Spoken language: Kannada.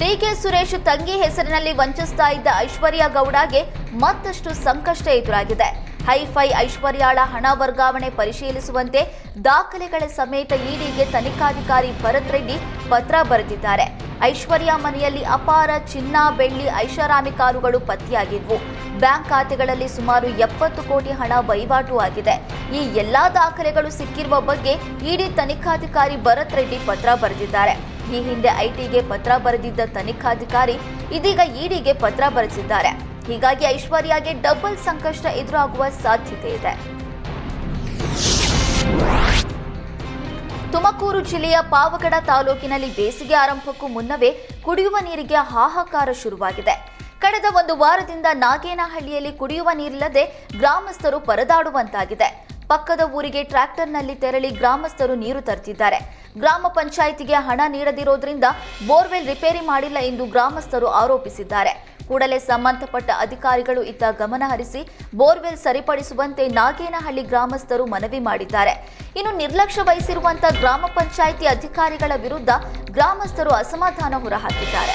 ಡಿಕೆ ಸುರೇಶ್ ತಂಗಿ ಹೆಸರಿನಲ್ಲಿ ವಂಚಿಸ್ತಾ ಇದ್ದ ಐಶ್ವರ್ಯ ಗೌಡಗೆ ಮತ್ತಷ್ಟು ಸಂಕಷ್ಟ ಎದುರಾಗಿದೆ. ಹೈಫೈ ಐಶ್ವರ್ಯಾಳ ಹಣ ವರ್ಗಾವಣೆ ಪರಿಶೀಲಿಸುವಂತೆ ದಾಖಲೆಗಳ ಸಮೇತ ಇಡಿಗೆ ತನಿಖಾಧಿಕಾರಿ ಭರತ್ ರೆಡ್ಡಿ ಪತ್ರ ಬರೆದಿದ್ದಾರೆ. ಐಶ್ವರ್ಯ ಮನೆಯಲ್ಲಿ ಅಪಾರ ಚಿನ್ನ, ಬೆಳ್ಳಿ, ಐಷಾರಾಮಿ ಕಾರುಗಳು ಪತ್ತೆಯಾಗಿದ್ವು. ಬ್ಯಾಂಕ್ ಖಾತೆಗಳಲ್ಲಿ ಸುಮಾರು ಎಪ್ಪತ್ತು ಕೋಟಿ ಹಣ ವಹಿವಾಟು ಆಗಿದೆ. ಈ ಎಲ್ಲಾ ದಾಖಲೆಗಳು ಸಿಕ್ಕಿರುವ ಬಗ್ಗೆ ಇಡಿ ತನಿಖಾಧಿಕಾರಿ ಭರತ್ ರೆಡ್ಡಿ ಪತ್ರ ಬರೆದಿದ್ದಾರೆ. ಈ ಹಿಂದೆ ಐಟಿಗೆ ಪತ್ರ ಬರೆದಿದ್ದ ತನಿಖಾಧಿಕಾರಿ ಇದೀಗ ಇಡಿಗೆ ಪತ್ರ ಬರೆದಿದ್ದಾರೆ ಹೀಗಾಗಿ ಐಶ್ವರ್ಯಾಗೆ ಡಬಲ್ ಸಂಕಷ್ಟ ಎದುರಾಗುವ ಸಾಧ್ಯತೆ ಇದೆ. ತುಮಕೂರು ಜಿಲ್ಲೆಯ ಪಾವಗಡ ತಾಲೂಕಿನಲ್ಲಿ ಬೇಸಿಗೆ ಆರಂಭಕ್ಕೂ ಮುನ್ನವೇ ಕುಡಿಯುವ ನೀರಿಗೆ ಹಾಹಾಕಾರ ಶುರುವಾಗಿದೆ. ಕಳೆದ ಒಂದು ವಾರದಿಂದ ನಾಗೇನಹಳ್ಳಿಯಲ್ಲಿ ಕುಡಿಯುವ ನೀರಿಲ್ಲದೆ ಗ್ರಾಮಸ್ಥರು ಪರದಾಡುವಂತಾಗಿದೆ. ಪಕ್ಕದ ಊರಿಗೆ ಟ್ರ್ಯಾಕ್ಟರ್ನಲ್ಲಿ ತೆರಳಿ ಗ್ರಾಮಸ್ಥರು ನೀರು ತರ್ತಿದ್ದಾರೆ. ಗ್ರಾಮ ಪಂಚಾಯಿತಿಗೆ ಹಣ ನೀಡದಿರೋದ್ರಿಂದ ಬೋರ್ವೆಲ್ ರಿಪೇರಿ ಮಾಡಿಲ್ಲ ಎಂದು ಗ್ರಾಮಸ್ಥರು ಆರೋಪಿಸಿದ್ದಾರೆ. ಕೂಡಲೇ ಸಂಬಂಧಪಟ್ಟ ಅಧಿಕಾರಿಗಳು ಇತ್ತ ಗಮನ ಹರಿಸಿ ಬೋರ್ವೆಲ್ ಸರಿಪಡಿಸುವಂತೆ ನಾಗೇನಹಳ್ಳಿ ಗ್ರಾಮಸ್ಥರು ಮನವಿ ಮಾಡಿದ್ದಾರೆ. ಇನ್ನು ನಿರ್ಲಕ್ಷ್ಯ ವಹಿಸಿರುವಂತಹ ಗ್ರಾಮ ಪಂಚಾಯಿತಿ ಅಧಿಕಾರಿಗಳ ವಿರುದ್ಧ ಗ್ರಾಮಸ್ಥರು ಅಸಮಾಧಾನ ಹೊರಹಾಕಿದ್ದಾರೆ.